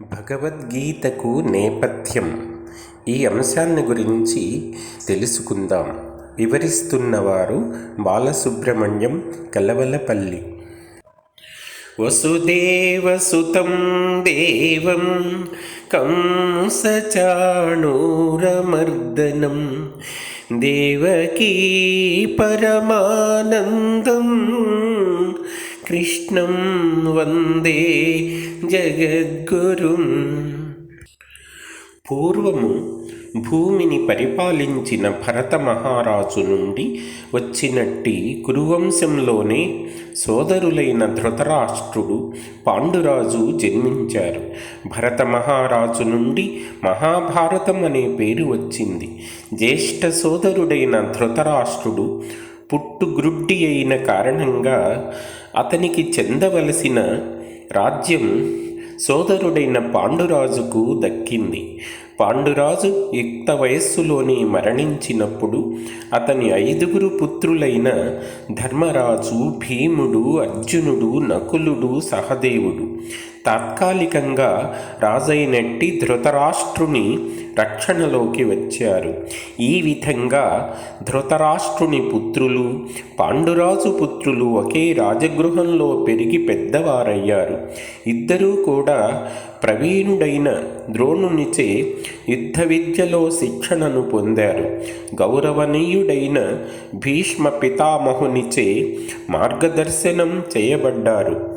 భగవద్గీతకు నేపథ్యం. ఈ అంశాన్ని గురించి తెలుసుకుందాం. వివరిస్తున్నవారు బాలసుబ్రహ్మణ్యం కలవలపల్లి. వసుదేవసుతం దేవం కంసచాణూరమర్దనం. దేవకీ పరమానందం కృష్ణం వందే జగద్గురుం. పూర్వము భూమిని పరిపాలించిన భరత మహారాజు నుండి వచ్చినట్టి కురువంశంలోనే సోదరులైన ధృతరాష్ట్రుడు పాండురాజు జన్మించారు. భరత మహారాజు నుండి మహాభారతం అనే పేరు వచ్చింది. జ్యేష్ఠ సోదరుడైన ధృతరాష్ట్రుడు పుట్టుగ్రుడ్డి అయిన కారణంగా అతనికి చెందవలసిన రాజ్యం సోదరుడైన పాండురాజుకు దక్కింది. పాండురాజు యుక్త వయస్సులోనే మరణించినప్పుడు అతని ఐదుగురు పుత్రులైన ధర్మరాజు భీముడు అర్జునుడు నకులుడు సహదేవుడు. తాత్కాలికంగా రాజైనట్టి ధృతరాష్ట్రుని రక్షణలోకి వచ్చారు. ఈ విధంగా ధృతరాష్ట్రుని పుత్రులు పాండురాజు పుత్రులు ఒకే రాజగృహంలో పెరిగి పెద్దవారయ్యారు. ఇద్దరూ కూడా ప్రవీణుడైన ద్రోణునిచే యుద్ధ విద్యలో శిక్షణను పొందారు. గౌరవనీయుడైన భీష్మ పితామహునిచే మార్గదర్శనం చేయబడ్డారు.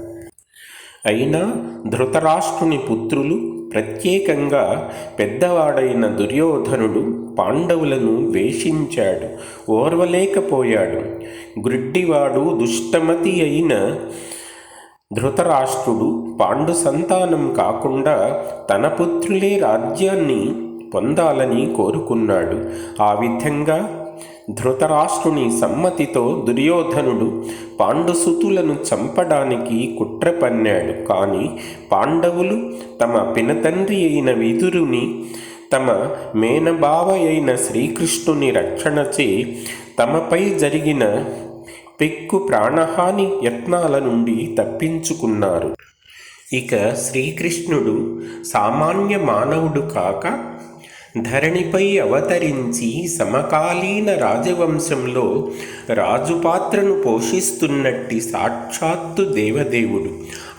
అయినా ధృతరాష్ట్రుని పుత్రులు ప్రత్యేకంగా పెద్దవాడైన దుర్యోధనుడు పాండవులను వేషించాడు ఓర్వలేకపోయాడు. గ్రుడ్డివాడు దుష్టమతి అయిన ధృతరాష్ట్రుడు పాండు సంతానం కాకుండా తన పుత్రులే రాజ్యాన్ని పొందాలని కోరుకున్నాడు. ఆ విధంగా ధృతరాష్ట్రుని సమ్మతితో దుర్యోధనుడు పాండుసుతులను చంపడానికి కుట్ర పన్నాడు. కానీ పాండవులు తమ పినతండ్రి అయిన విదురుని తమ మేనబావ అయిన శ్రీకృష్ణుని రక్షణచే తమపై జరిగిన పెక్కు ప్రాణహాని యత్నాల నుండి తప్పించుకున్నారు. ఇక శ్రీకృష్ణుడు సామాన్య మానవుడు కాక ధరణిపై అవతరించి సమకాలీన రాజవంశంలో రాజు పాత్రను పోషిస్తున్నట్టి సాక్షాత్తు దేవదేవుడు.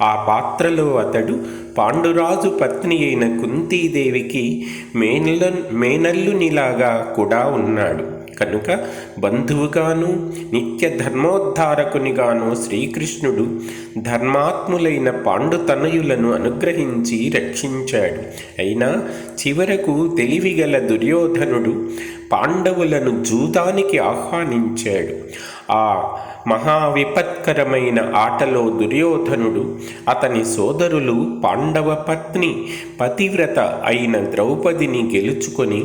ఆ పాత్రలో అతడు పాండురాజు పత్ని అయిన కుంతీదేవికి మేనల మేనల్లునిలాగా కూడా ఉన్నాడు. కనుక బంధువుగాను నిత్య ధర్మోద్ధారకునిగాను శ్రీకృష్ణుడు ధర్మాత్ములైన పాండుతనయులను అనుగ్రహించి రక్షించాడు. అయినా చివరకు తెలివిగల దుర్యోధనుడు పాండవులను జూదానికి ఆహ్వానించాడు. ఆ మహావిపత్కరమైన ఆటలో దుర్యోధనుడు అతని సోదరులు పాండవ పత్ని పతివ్రత అయిన ద్రౌపదిని గెలుచుకొని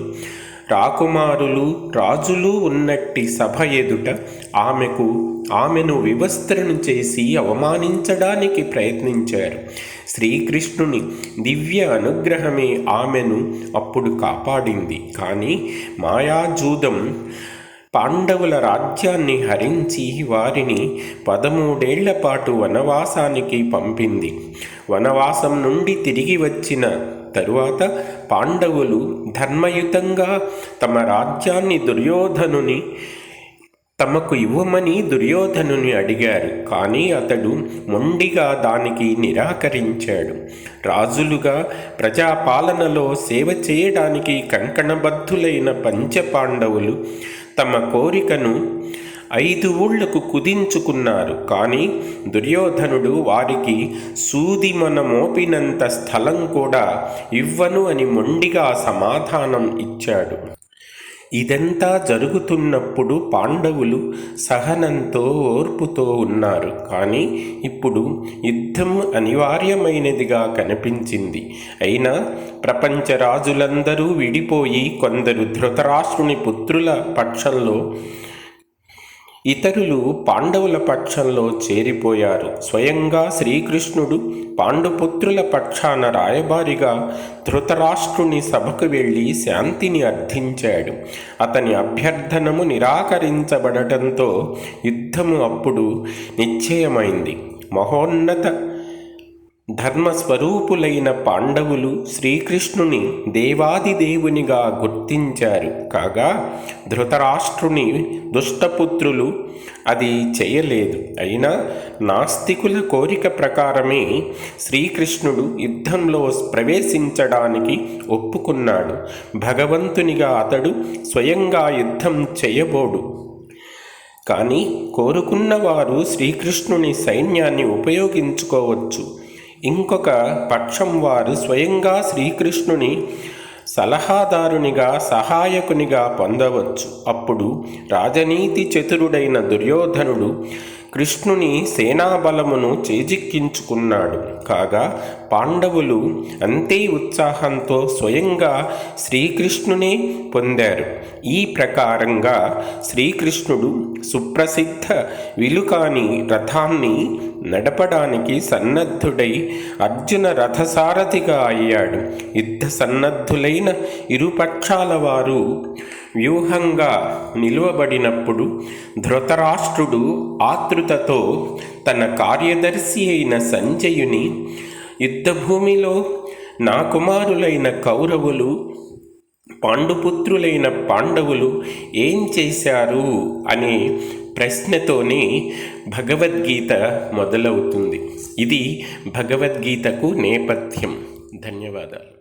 రాకుమారులు రాజులు ఉన్నట్టి సభ ఎదుట ఆమెకు ఆమెను వివస్త్రను చేసి అవమానించడానికి ప్రయత్నించారు. శ్రీకృష్ణుని దివ్య అనుగ్రహమే ఆమెను అప్పుడు కాపాడింది. కానీ మాయాజూదం పాండవుల రాజ్యాన్ని హరించి వారిని పదమూడేళ్ళ పాటు వనవాసానికి పంపింది. వనవాసం నుండి తిరిగి వచ్చిన తరువాత పాండవులు ధర్మయుతంగా తమ రాజ్యాన్ని దుర్యోధనుని తమకు ఇవ్వమని దుర్యోధనుని అడిగారు. కానీ అతడు మొండిగా దానికి నిరాకరించాడు. రాజులుగా ప్రజాపాలనలో సేవ చేయడానికి కంకణబద్ధులైన పంచపాండవులు తమ కోరికను ఐదు ఊళ్ళకు కుదించుకున్నారు. కానీ దుర్యోధనుడు వారికి సూది మన మోపినంత స్థలం కూడా ఇవ్వను అని మొండిగా సమాధానం ఇచ్చాడు. ఇదంతా జరుగుతున్నప్పుడు పాండవులు సహనంతో ఓర్పుతో ఉన్నారు. కానీ ఇప్పుడు యుద్ధం అనివార్యమైనదిగా కనిపించింది. అయినా ప్రపంచ రాజులందరూ విడిపోయి కొందరు ధృతరాష్ట్రుని పుత్రుల పక్షంలో ఇతరులు పాండవుల పక్షంలో చేరిపోయారు. స్వయంగా శ్రీకృష్ణుడు పాండుపుత్రుల పక్షాన రాయబారిగా ధృతరాష్ట్రుని సభకు వెళ్ళి శాంతిని అర్థించాడు. అతని అభ్యర్థనము నిరాకరించబడటంతో యుద్ధము అప్పుడు నిశ్చయమైంది. మహోన్నత ధర్మస్వరూపులైన పాండవులు శ్రీకృష్ణుని దేవాది దేవునిగా గుర్తించారు. కాగా ధృతరాష్ట్రుని దుష్టపుత్రులు అది చేయలేదు. అయినా నాస్తికుల కోరిక ప్రకారమే శ్రీకృష్ణుడు యుద్ధంలో ప్రవేశించడానికి ఒప్పుకున్నాడు. భగవంతునిగా అతడు స్వయంగా యుద్ధం చేయబోడు. కానీ కోరుకున్నవారు శ్రీకృష్ణుని సైన్యాన్ని ఉపయోగించుకోవచ్చు. ఇంకొక పక్షం వారు స్వయంగా శ్రీకృష్ణుని సలహాదారునిగా సహాయకునిగా పొందవచ్చు. అప్పుడు రాజనీతి చతురుడైన దుర్యోధనుడు కృష్ణుని సేనాబలమును చేజిక్కించుకున్నాడు. కాగా పాండవులు అంతే ఉత్సాహంతో స్వయంగా శ్రీకృష్ణునే పొందారు. ఈ ప్రకారంగా శ్రీకృష్ణుడు సుప్రసిద్ధ విలుకాని రథాన్ని నడపడానికి సన్నద్ధుడై అర్జున రథసారథిగా అయ్యాడు. యుద్ధ సన్నద్ధులైన ఇరుపక్షాల వారు వ్యూహంగా నిలువబడినప్పుడు ధృతరాష్ట్రుడు ఆతృతతో తన కార్యదర్శి అయిన సంజయుని యుద్ధభూమిలో నా కుమారులైన కౌరవులు పాండుపుత్రులైన పాండవులు ఏం చేశారు? అనే ప్రశ్నతోనే భగవద్గీత మొదలవుతుంది. ఇది భగవద్గీతకు నేపథ్యం. ధన్యవాదాలు.